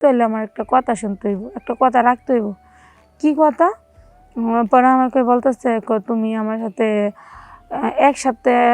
তাহলে আমার একটা কথা শুনতে হইব, একটা কথা রাখতে হইব। কি কথা? পরে আমাকে বলতেছে তুমি আমার সাথে এক সপ্তাহে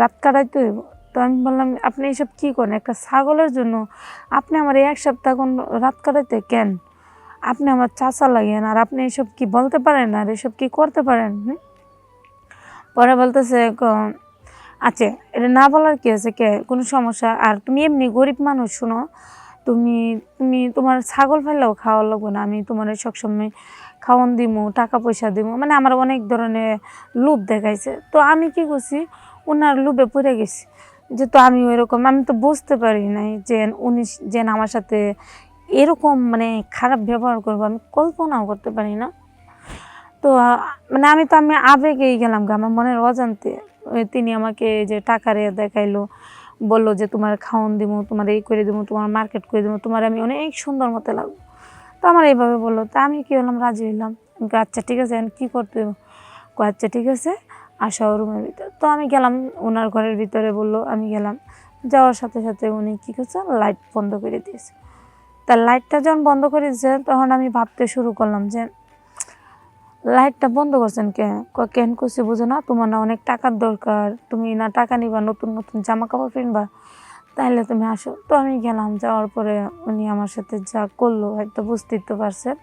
রাত কাটাইতে হইব। তো আমি বললাম, আপনি এসব কি করেন? একটা ছাগলের জন্য আপনি আমার এক সপ্তাহ কোন রাত কাটাইতে কেন? আপনি আমার চাচা লাগেন, আর আপনি এসব কি বলতে পারেন, আর এসব কি করতে পারেন? পরে বলতেছে আচ্ছা এটা না বলার কি আছে কে? কোনো সমস্যা? আর তুমি এমনি গরিব মানুষ, শোনো তুমি তুমি তোমার ছাগল ফেললেও খাওয়া লাগবে না। আমি তোমার সবসময় খাওয়ান দিমু, টাকা পয়সা দিমু। মানে আমার অনেক ধরনের লোভ দেখাইছে। তো আমি কি করছি ওনার লোভে পড়ে গেছি। যে তো আমি ওইরকম, আমি তো বুঝতে পারি নাই যে উনি যে আমার সাথে এরকম মানে খারাপ ব্যবহার করব, আমি কল্পনাও করতে পারি না। তো মানে আমি তো, আমি আবেগেই গেলাম আমার মনের অজান্তে। তিনি আমাকে যে টাকা রে দেখাইলো বলল যে, তোমার খাওয়ান দিব তোমার এই করে দিব তোমার মার্কেট করে দেবো তোমার আমি অনেক সুন্দর মতো লাগবো। তো আমার এইভাবে বলল। তা আমি কী হলাম, রাজি হইলাম। আমি আচ্ছা ঠিক আছে, এখন কী করতে আচ্ছা ঠিক আছে, আসা রুমের ভিতরে। তো আমি গেলাম ওনার ঘরের ভিতরে বলল, আমি গেলাম। যাওয়ার সাথে সাথে উনি কী করছে লাইট বন্ধ করে দিয়েছে। তা লাইটটা যখন বন্ধ করে দিয়েছে, তখন আমি ভাবতে শুরু করলাম যে লাইটটা বন্ধ করছেন কে? কেন করছি বুঝো না? তোমার না অনেক টাকার দরকার। তুমি না টাকা নিবা, নতুন নতুন জামা কাপড় কিনবা তাহলে তুমি আসো। তো আমি গেলাম, যাওয়ার পরে উনি আমার সাথে যা করল, হয়তো বুঝতেই তো পারছেন।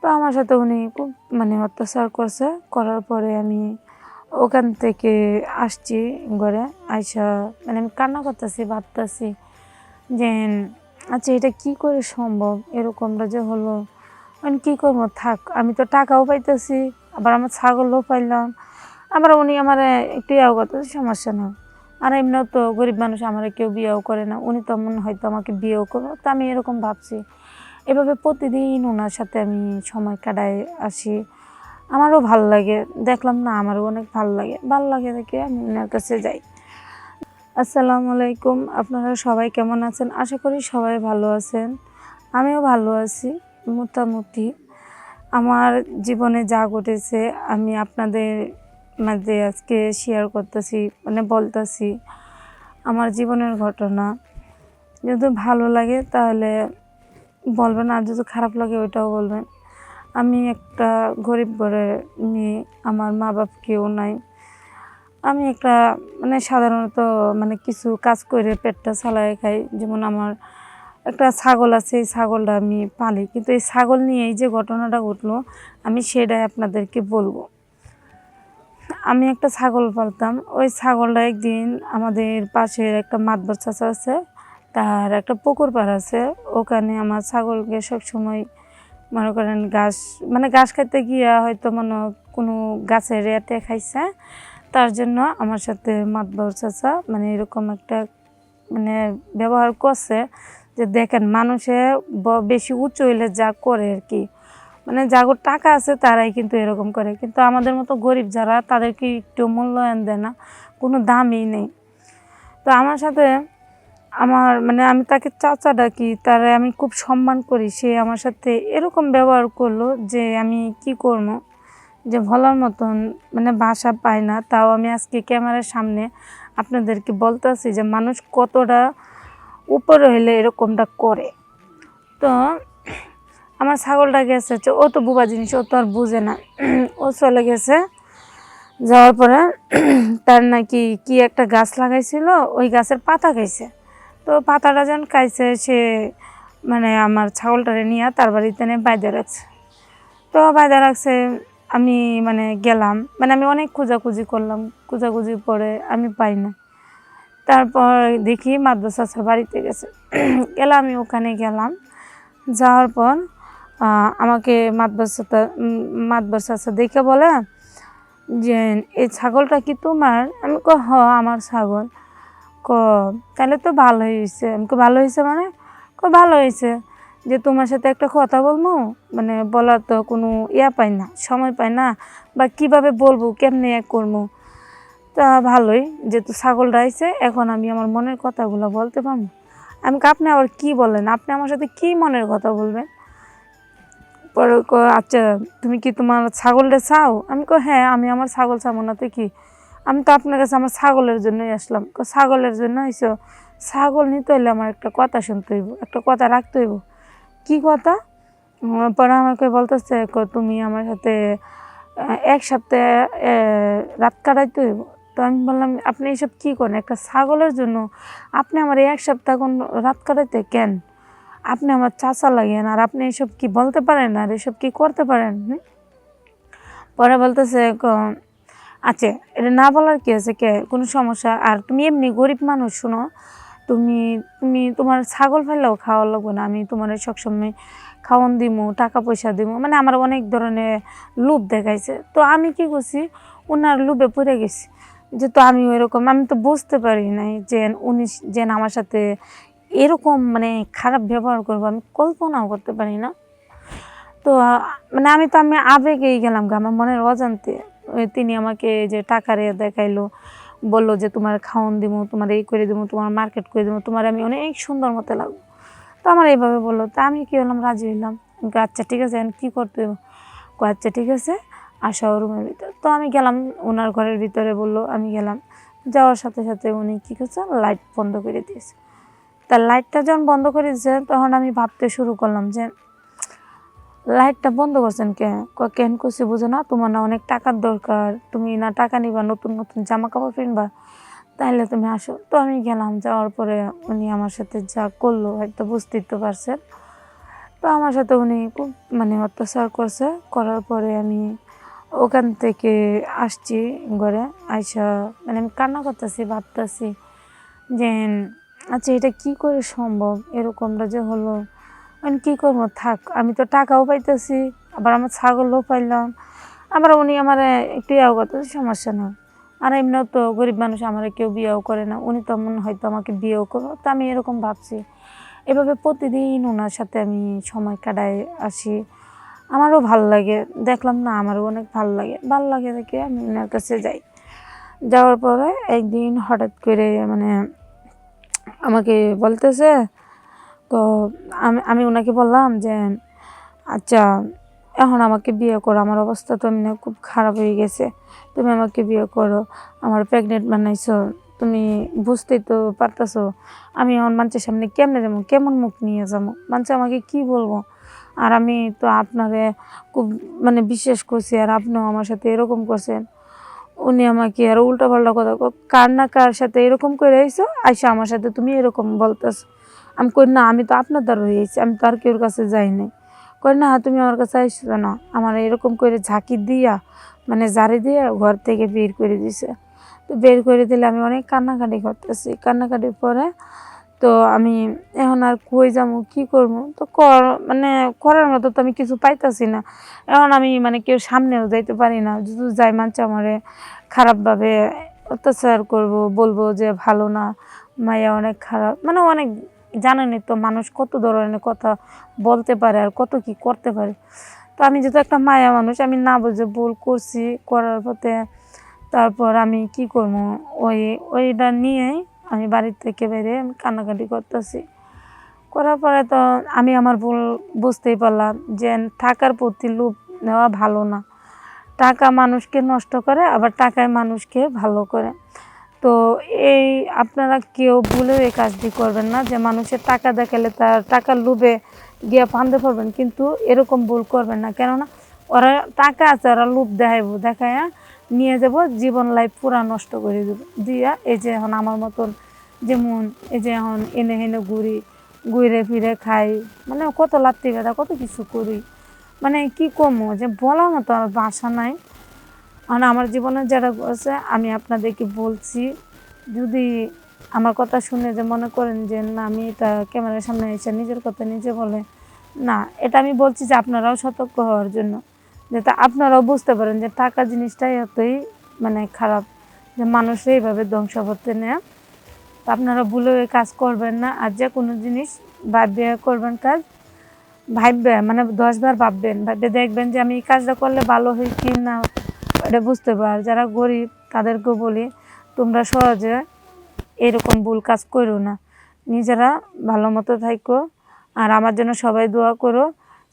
তো আমার সাথে উনি খুব মানে অত্যাচার করছে। করার পরে আমি ওখান থেকে আসছি ঘরে, আইসা মানে আমি কান্না করতেছি, ভাবতেছি যে আচ্ছা এটা কি করে সম্ভব? এরকমটা যে হলো। আমি কী করব? থাক, আমি তো টাকাও পাইতেছি, আবার আমার ছাগলও পাইলাম। আবার উনি আমার একটু ইয়েও করতেছে, সমস্যা না আর এমনিও তো গরিব মানুষ, আমার কেউ বিয়েও করে না। উনি তেমন হয়তো আমাকে বিয়েও করব, তো আমি এরকম ভাবছি। এভাবে প্রতিদিন ওনার সাথে আমি সময় কাটাই আসি। আমারও ভালো লাগে, দেখলাম না, আমারও অনেক ভালো লাগে। ভালো লাগে দেখে আমি ওনার কাছে যাই। আসসালামু আলাইকুম, আপনারা সবাই কেমন আছেন? আশা করি সবাই ভালো আছেন। আমিও ভালো আছি। মোটামুটি আমার জীবনে যা ঘটেছে আমি আপনাদের মাঝে আজকে শেয়ার করতেছি মানে বলতেছি আমার জীবনের ঘটনা। যদি ভালো লাগে তাহলে বলবেন, আর যদি খারাপ লাগে ওইটাও বলবেন। আমি একটা গরিব ঘরে মেয়ে, আমার মা বাপ কেউ নাই। আমি একটা মানে সাধারণত মানে কিছু কাজ করে পেটটা চালায় খাই, যেমন আমার একটা ছাগল আছে, এই ছাগলটা আমি পালি। কিন্তু এই ছাগল নিয়ে এই যে ঘটনাটা ঘটলো, আমি সেটাই আপনাদেরকে বলব। আমি একটা ছাগল পালতাম। ওই ছাগলটা একদিন আমাদের পাশের একটা মাতবর চাচা আছে, তার একটা পুকুর পাড় আছে। ওখানে আমার ছাগলকে সবসময় মনে করেন ঘাস মানে ঘাস খাইতে গিয়া হয়তো মনে কোনো গাছের রেটে খাইছে। তার জন্য আমার সাথে মাতবর চাচা মানে এরকম একটা মানে ব্যবহার করছে। যে দেখেন মানুষে বেশি উঁচু হইলে যা করে আর কি। মানে যাগর টাকা আছে তারাই কিন্তু এরকম করে। কিন্তু আমাদের মতো গরিব যারা তাদেরকে একটু মূল্যায়ন দেয় না? কোনো দামই নেই। তো আমার সাথে আমার মানে আমি তাকে চাচা ডাকি তারা আমি খুব সম্মান করি। সে আমার সাথে এরকম ব্যবহার করল যে আমি কি করব? যে বলার মতন মানে ভাষা পায় না। তাও আমি আজকে ক্যামেরার সামনে আপনাদেরকে বলতেছি যে মানুষ কতটা উপরে হইলে এরকমটা করে। তো আমার ছাগলটা গেছে ও তো বুবা জিনিস, ও তো আর বুঝে না। ও চলে গেছে। যাওয়ার পরে তার নাকি কি একটা গাছ লাগাইছিল, ওই গাছের পাতা খাইছে। তো পাতাটা যখন খাইছে, সে মানে আমার ছাগলটারে নিয়ে তার বাড়িতে নিয়ে বাইরে রাখছে। তো বাইরে রাখছে, আমি মানে গেলাম। মানে আমি অনেক খোঁজাখুঁজি করলাম। খোঁজাখুঁজি পরে আমি পাই না। তারপর দেখি মাদ্রাসার বাড়িতে গেছে। গেলাম, আমি ওখানে গেলাম। যাওয়ার পর আমাকে মাদ্রাসাটা মাদ্রাসা দেখে বলে যে এই ছাগলটা কি তোমার? আমি ক হ, আমার ছাগল। ক, তাহলে তো ভালো হয়েছে। আমি ভালো হয়েছে মানে? ক ভালো হয়েছে যে তোমার সাথে একটা কথা বলব? মানে বলার তো কোনো ইয়া পাই না, সময় পাই না। বা কীভাবে বলব, কেমনে এক করব? তা ভালোই, যেহেতু ছাগল রাইছে, এখন আমি আমার মনের কথাগুলো বলতে পারব। আমি আপনি আবার কি বলেন? আপনি আমার সাথে কি মনের কথা বলবেন? পরে আচ্ছা তুমি কি তোমার ছাগলটা চাও? আমি কো হ্যাঁ আমি আমার ছাগল চাবো না, তো কি? আমি তো আপনার কাছে আমার ছাগলের জন্যই আসলাম। ছাগলের জন্য আইসো ছাগল নিতে হইলে আমার একটা কথা শুনতে হইব, একটা কথা রাখতে হইব। কি কথা? পরে আমাকে বলতেছে তুমি আমার সাথে এক সপ্তাহে রাত কাটাইতে হইব। তো আমি বললাম, আপনি এইসব কি করেন? একটা ছাগলের জন্য আপনি আমার এক সপ্তাহ কোন রাত কাটাইতে কেন? আপনি আমার চাচা লাগেন আর আপনি এইসব কি বলতে পারেন আর এসব কি করতে পারেন? পরে বলতেছে ক- আচ্ছা এটা না বলার কি আছে? কে? কোনো সমস্যা? আর তুমি এমনি গরিব মানুষ, শোনো? তুমি তুমি তোমার ছাগল ফেললেও খাওয়া লাগবে না। আমি তোমার সবসময় খাওয়ান দিমু, টাকা পয়সা দিমু। মানে আমার অনেক ধরনের লোভ দেখাইছে। তো আমি কি করছি? ওনার লোভে পড়ে গেছি। যে তো আমি ওইরকম আমি তো বুঝতে পারি নাই যে উনি যে আমার সাথে এরকম মানে খারাপ ব্যবহার করব, আমি কল্পনাও করতে পারি না। তো মানে আমি তো, আমি আবেগেই গেলাম আমার মনের অজান্তে। তিনি আমাকে যে টাকা রে দেখাইলো, বলল যে তোমার খাওয়ান দিব তোমার এই করে দিব তোমার মার্কেট করে দেবো তোমার আমি অনেক সুন্দর মতো লাগবো। তো আমার এইভাবে বলল, তা আমি কি হলাম, রাজি হইলাম। আচ্ছা ঠিক আছে, এখন কী করতে আচ্ছা ঠিক আছে আসা রুমের ভিতরে। তো আমি গেলাম, ওনার ঘরের ভিতরে বলল, আমি গেলাম। যাওয়ার সাথে সাথে উনি কী করছে, লাইট বন্ধ করে দিয়েছে। তা লাইটটা যখন বন্ধ করে দিয়েছে, তখন আমি ভাবতে শুরু করলাম যে, লাইটটা বন্ধ করছেন কে? কেন করছি বুঝো না? তোমার না অনেক টাকার দরকার। তুমি না টাকা নিবা, নতুন নতুন জামা কাপড় কিনবা তাইলে তুমি আসো। তো আমি গেলাম, যাওয়ার পরে উনি আমার সাথে যা করল, হয়তো বুঝতেই তো পারছেন। তো আমার সাথে উনি খুব মানে অত্যাচার করছে। করার পরে আমি ওখান থেকে আসছি ঘরে, আইসা মানে আমি কান্না করতেছি, ভাবতেছি যে আচ্ছা এটা কি করে সম্ভব? এরকমটা যে হলো। আমি কী করব? থাক, আমি তো টাকাও পাইতেছি, আবার আমার ছাগলও পাইলাম। আবার উনি আমার একটু ইয়াও করতেছে, সমস্যা না আর এমনিও তো গরিব মানুষ, আমার কেউ বিয়েও করে না। উনি তেমন হয়তো আমাকে বিয়েও করব। তো আমি এরকম ভাবছি। এভাবে প্রতিদিন ওনার সাথে আমি সময় কাটাই আসি। আমারও ভালো লাগে। দেখলাম না, আমারও অনেক ভালো লাগে। ভালো লাগে দেখে আমি ওনার কাছে যাই। যাওয়ার পরে একদিন হঠাৎ করে মানে আমাকে বলতেছে, তো আমি আমি ওনাকে বললাম যে আচ্ছা এখন আমাকে বিয়ে করো, আমার অবস্থা তো এমনি খুব খারাপ হয়ে গেছে। তুমি আমাকে বিয়ে করো, আমার প্রেগনেন্ট বানাইছো, তুমি বুঝতেই তো পারতেছো। আমি এখন মানুষের সামনে কেমনে যাব, কেমন মুখ নিয়ে যাব? মানুষ আমাকে কি বলব? আর আমি তো আপনারে খুব মানে বিশ্বাস করছি, আর আপনিও আমার সাথে এরকম করছেন। উনি আমাকে আর উল্টা পাল্টা কথা কার না কার সাথে এরকম করে আইসা আমার সাথে তুমি এরকম বলতেছ। আমি কই, না, আমি তো আপনার দ্বারা হয়েছি আমি তো আর কেউর কাছে যাই নাই। কই না, তুমি আমার কাছে আইসো না, আমার এরকম করে ঝাঁকি দিয়া মানে জারি দিয়ে ঘর থেকে বের করে দিছে। তো বের করে দিলে আমি অনেক কান্নাকাটি করতেছি। কান্নাকাটির পরে তো আমি এখন আর কই যাব, কি করব? তো কর মানে করার মতো তো আমি কিছু পাইতাছি না। এখন আমি মানে কেউ সামনেও যাইতে পারি না। যদি যাই মানছে আমারে খারাপভাবে অত্যাচার করব, বলব যে ভালো না, মায়া অনেক খারাপ। মানে অনেক জানেনই তো মানুষ কত ধরনের কথা বলতে পারে আর কত কি করতে পারে। তো আমি যেহেতু একটা মায়া মানুষ, আমি না বুঝে ভুল করছি করার পথে। তারপর আমি কি করব? ওই, ওইটা নিয়েই আমি বাড়ির থেকে বেরে আমি কান্নাকাটি করতেছি। করার পরে তো আমি আমার ভুল বুঝতেই পারলাম যে টাকার প্রতি লোভ নেওয়া ভালো না। টাকা মানুষকে নষ্ট করে, আবার টাকায় মানুষকে ভালো করে। তো এই আপনারা কেউ ভুলেও এই কাজটি করবেন না যে মানুষের টাকা দেখালে তার টাকার লোভে গিয়ে ফান্দে পড়বেন, কিন্তু এরকম ভুল করবেন না। কেননা ওরা টাকা আছে, ওরা লোভ দেখাইব দেখায় নিয়ে যাব, জীবন লাইফ পুরা নষ্ট করে দেবো। দিয়া এই যে এখন আমার মতন যেমন এই যে এখন এনে হেনে ঘুরি, ঘুরে ফিরে খাই মানে কত লাত্তি ব্যথা, কত কিছু করি। মানে কি কমো, যে বলার মতো আর বাসা নাই। আর আমার জীবনে যারা আছে আমি আপনাদেরকে বলছি, যদি আমার কথা শুনে যে মনে করেন যে, না, আমি এটা ক্যামেরার সামনে এসে নিজের কথা নিজে বলে, না, এটা আমি বলছি যে আপনারাও সতর্ক হওয়ার জন্য। যাতে আপনারাও বুঝতে পারেন যে টাকা জিনিসটাই এতই মানে খারাপ যে মানুষ এইভাবে ধ্বংস করতে নেয়। আপনারা ভুলেও কাজ করবেন না আর যে কোনো জিনিস ভাববে করবেন কাজ। ভাববে মানে দশবার ভাববেন, ভাববে দেখবেন যে আমি এই কাজটা করলে ভালো হয় কি না, এটা বুঝতে পার যারা গরিব, তাদেরকেও বলি, তোমরা সহজে এরকম ভুল কাজ করো না। নিজেরা ভালো মতো থাকো আর আমার জন্য সবাই দোয়া করো।